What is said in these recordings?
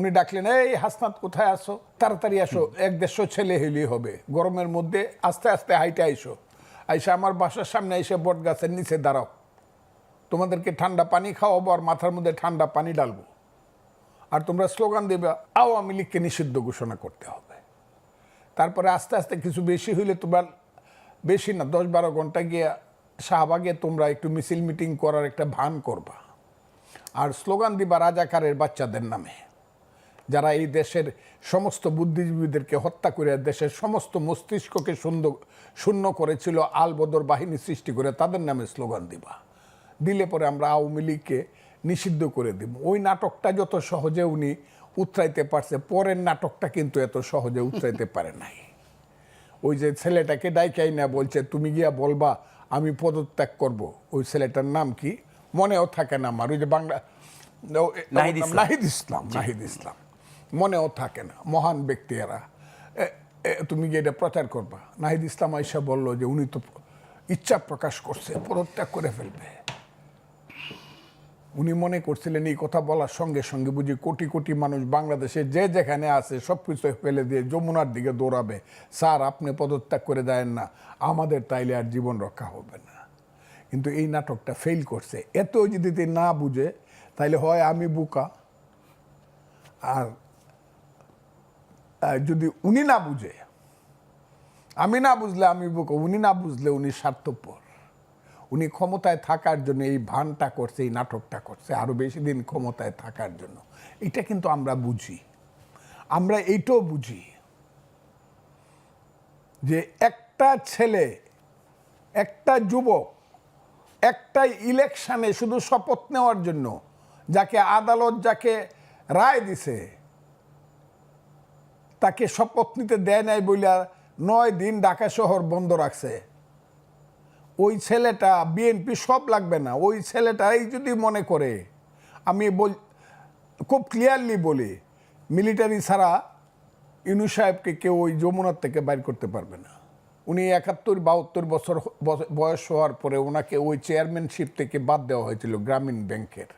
উনি ডাকলেন, এই হাসনাত, কোথায় আসো তাড়াতাড়ি আসো, এক দেড়শো ছেলে হেলি হবে। গরমের মধ্যে আস্তে আস্তে হাইটে আইসো। আইসা আমার বাসার সামনে এসে বট গাছের নিচে দাঁড়াও। তোমাদেরকে ঠান্ডা পানি খাওয়াবো আর মাথার মধ্যে ঠান্ডা পানি ডালবো আর তোমরা স্লোগান দেবে, আওয়ামী লীগকে নিষিদ্ধ ঘোষণা করতে হবে। তারপরে আস্তে আস্তে কিছু বেশি হইলে তোমরা, বেশি না দশ বারো ঘণ্টা গিয়ে শাহবাগে তোমরা একটু মিছিল মিটিং করার একটা ভান করবা। আর স্লোগান দিবা রাজাকারের বাচ্চাদের নামে। যারা এই দেশের সমস্ত বুদ্ধিজীবীদেরকে হত্যা করে দেশের সমস্ত মস্তিষ্ককে শূন্য শূন্য করেছিল আলবদর বাহিনী সৃষ্টি করে তাদের নামে স্লোগান দিবা। দিলে পরে আমরা আওয়ামী লীগকে নিষিদ্ধ করে দিব। ওই নাটকটা যত সহজে উনি উতরাইতে পারছে পরের নাটকটা কিন্তু এত সহজে উতরাইতে পারে নাই। ওই যে ছেলেটাকে ডাইকাই না বলছে তুমি গিয়া বলবা আমি পদত্যাগ করব। ওই ছেলেটার নাম কি? মনেও থাকে না আমার। ওই যে বাংলা। নাহিদ ইসলাম। নাহিদ ইসলাম। মনেও থাকে না, মহান ব্যক্তি এরা তুমি গিয়ে এটা প্রচার করবা। নাহিদ ইসলাম আইসা বলল যে উনি তো ইচ্ছা প্রকাশ করছে পদত্যাগ করে ফেলবে। উনি মনে করছিলেন এই কথা বলার সঙ্গে সঙ্গে বুঝি কোটি কোটি মানুষ বাংলাদেশে যে যেখানে আছে সব কিছু ফেলে দিয়ে যমুনার দিকে দৌড়াবে। স্যার, আপনি পদত্যাগ করে দেন না, আমাদের তাইলে আর জীবন রক্ষা হবে না। কিন্তু এই নাটকটা ফেল করছে। এত যদি না বুঝে, তাইলে হয় আমি বুকা। আর যদি উনি না বুঝে, আমি না বুঝলে আমি বুকা, উনি না বুঝলে উনি স্বার্থপর। উনি ক্ষমতায় থাকার জন্য এই ভানটা করছে, এই নাটকটা করছে, আরও বেশি দিন ক্ষমতায় থাকার জন্য। এটা কিন্তু আমরা বুঝি। আমরা এইটাও বুঝি যে একটা ছেলে, একটা যুবক, একটা ইলেকশানে শুধু শপথ নেওয়ার জন্য, যাকে আদালত যাকে রায় দিছে তাকে শপথ নিতে দেয় নাই বইলা নয় দিন ঢাকা শহর বন্ধ রাখছে। ওই ছেলেটা বিএনপি সব লাগবে না। ওই ছেলেটাই যদি মনে করে, আমি বল খুব ক্লিয়ারলি বলি মিলিটারি ছাড়া ইনু সাহেবকে কেউ ওই যমুনার থেকে বাইর করতে পারবে না। উনি একাত্তর, বাহাত্তর বছর বয়স হওয়ার পরে ওনাকে ওই চেয়ারম্যানশিপ থেকে বাদ দেওয়া হয়েছিল গ্রামীণ ব্যাংকের।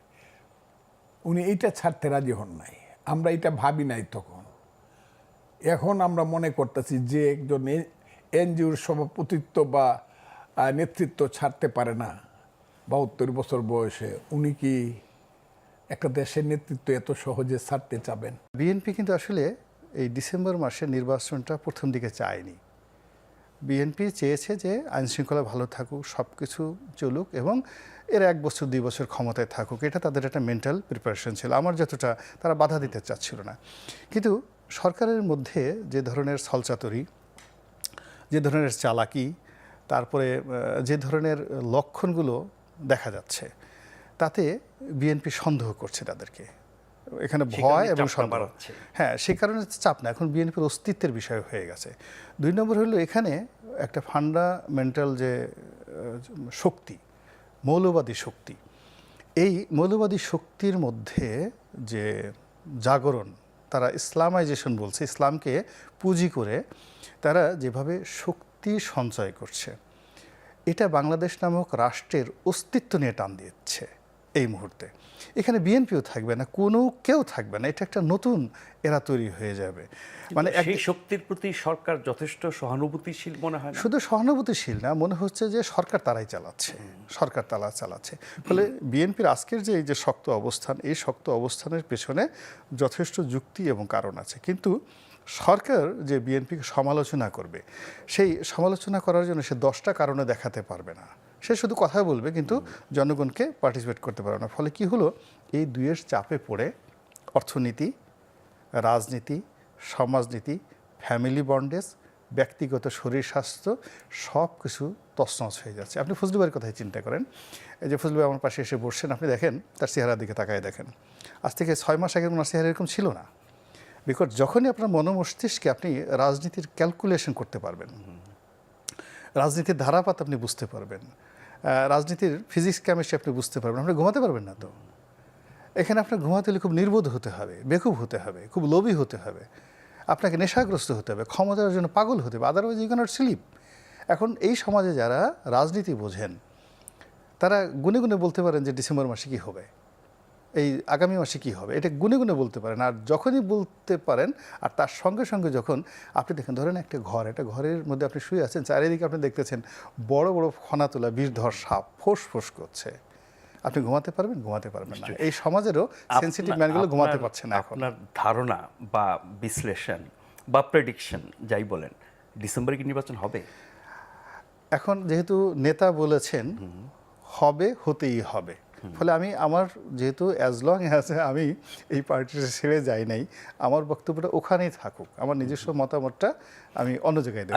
উনি এইটা ছাড়তে রাজি হন নাই। আমরা এটা ভাবি নাই তখন। এখন আমরা মনে করতেছি যে একজন এনজিওর সভাপতিত্ব বা নেতৃত্ব ছাড়তে পারে না। বাহাত্তর বছর বয়সে। উনি কি একটা দেশের নেতৃত্ব এত সহজে ছাড়তে চাবেন? বিএনপি কিন্তু আসলে এই ডিসেম্বর মাসের নির্বাচনটা প্রথম দিকে চায়নি। বিএনপি চেয়েছে যে আইন শৃঙ্খলা ভালো থাকুক সব কিছু চলুক এবং এর এক বছর, দুই বছর ক্ষমতায় থাকুক। এটা তাদের একটা মেন্টাল প্রিপারেশন ছিল। আমার যতটা তারা বাধা দিতে চাচ্ছিল না। কিন্তু সরকারের মধ্যে যে ধরনের ছলচাতুরি যে ধরনের চালাকি তারপরে যে ধরনের লক্ষণগুলো দেখা যাচ্ছে তাতে বিএনপি সন্দেহ করছে তাদেরকে। এখানে ভয় এবং সন্দেহ। হ্যাঁ সে কারণে চাপ না। এখন বিএনপির অস্তিত্বের বিষয় হয়ে গেছে। দুই নম্বর হলো এখানে একটা ফান্ডামেন্টাল যে শক্তি মৌলবাদী শক্তি। এই মৌলবাদী শক্তির মধ্যে যে জাগরণ তারা ইসলামাইজেশন বলছে, ইসলামকে পুঁজি করে তারা যেভাবে শক্তি সঞ্চয় করছে, এটা বাংলাদেশ নামক রাষ্ট্রের অস্তিত্ব নিয়ে টান দিচ্ছে। এই মুহূর্তে। এখানে বিএনপিও থাকবে না কোনো কেউ থাকবে না এটা একটা নতুন এরা তৈরি হয়ে যাবে। মানে সেই শক্তির প্রতি সরকার যথেষ্ট সহানুভূতিশীল মনে হয় শুধু সহানুভূতিশীল না মনে হচ্ছে যে সরকার তারাই চালাচ্ছে সরকার তারা চালাচ্ছে। ফলে বিএনপির আজকের যে এই যে শক্ত অবস্থান এই শক্ত অবস্থানের পেছনে যথেষ্ট যুক্তি এবং কারণ আছে। কিন্তু সরকার যে বিএনপিকে সমালোচনা করবে সেই সমালোচনা করার জন্য সে দশটা কারণে দেখাতে পারবে না। সে শুধু কথা বলবে, কিন্তু জনগণকে পার্টিসিপেট করতে পারবে না। ফলে কি হলো? এই দুইয়ের চাপে পড়ে অর্থনীতি, রাজনীতি, সমাজনীতি ফ্যামিলি বন্ডেজ ব্যক্তিগত শরীর স্বাস্থ্য, সব কিছু তছনছ হয়ে যাচ্ছে। আপনি ফজলু ভাইয়ের কথাই চিন্তা করেন। এই যে ফজলু ভাই আমার পাশে এসে বসছেন, আপনি দেখেন, তার চেহারার দিকে তাকায় দেখেন। আজ থেকে ছয় মাস আগে ওনার চেহারা এরকম ছিল না। বিকজ যখনই আপনার মনোমস্তিষ্কে আপনি রাজনীতির ক্যালকুলেশন করতে পারবেন, রাজনীতির ধারাপাত আপনি বুঝতে পারবেন রাজনীতির ফিজিক্স কেমিস্ট্রি আপনি বুঝতে পারবেন। আপনি ঘুমাতে পারবেন না তো। এখানে আপনার ঘুমাতে হলে খুব নির্বোধ হতে হবে, বেকুব হতে হবে, খুব লোভী হতে হবে। আপনাকে নেশাগ্রস্ত হতে হবে, ক্ষমতার জন্য পাগল হতে হবে আদারওয়াইজ ইউ ক্যানট স্লিপ এখন এই সমাজে যারা রাজনীতি বোঝেন, তারা গুনে গুনে বলতে পারেন যে ডিসেম্বর মাসে কী হবে। এই আগামী মাসে কি হবে? এটা গুনে গুনে বলতে পারেন। আর যখনই বলতে পারেন আর তার সঙ্গে সঙ্গে যখন আপনি দেখেন ধরেন একটা ঘর একটা ঘরের মধ্যে আপনি শুয়ে আছেন চারিদিকে আপনি দেখতেছেন বড় বড় ফনা তোলা বিষধর সাপ ফোঁস ফোঁস করছে। আপনি ঘুমাতে পারবেন? ঘুমাতে পারবেন না। এই সমাজেরও সেন্সিটিভ ম্যানগুলো ঘুমাতে পারছে না এখন। আপনার ধারণা বা বিশ্লেষণ বা প্রেডিকশন যাই বলেন ডিসেম্বরে কি নির্বাচন হবে? এখন যেহেতু নেতা বলেছেন হবে হতেই হবে। ফলে আমি আমার যেহেতু অ্যাজ লং অ্যাজ আমি এই পার্টিটা ছেড়ে যাই নাই, আমার বক্তব্যটা ওখানেই থাকুক। আমার নিজস্ব মতামতটা আমি অন্য জায়গায় দেবো।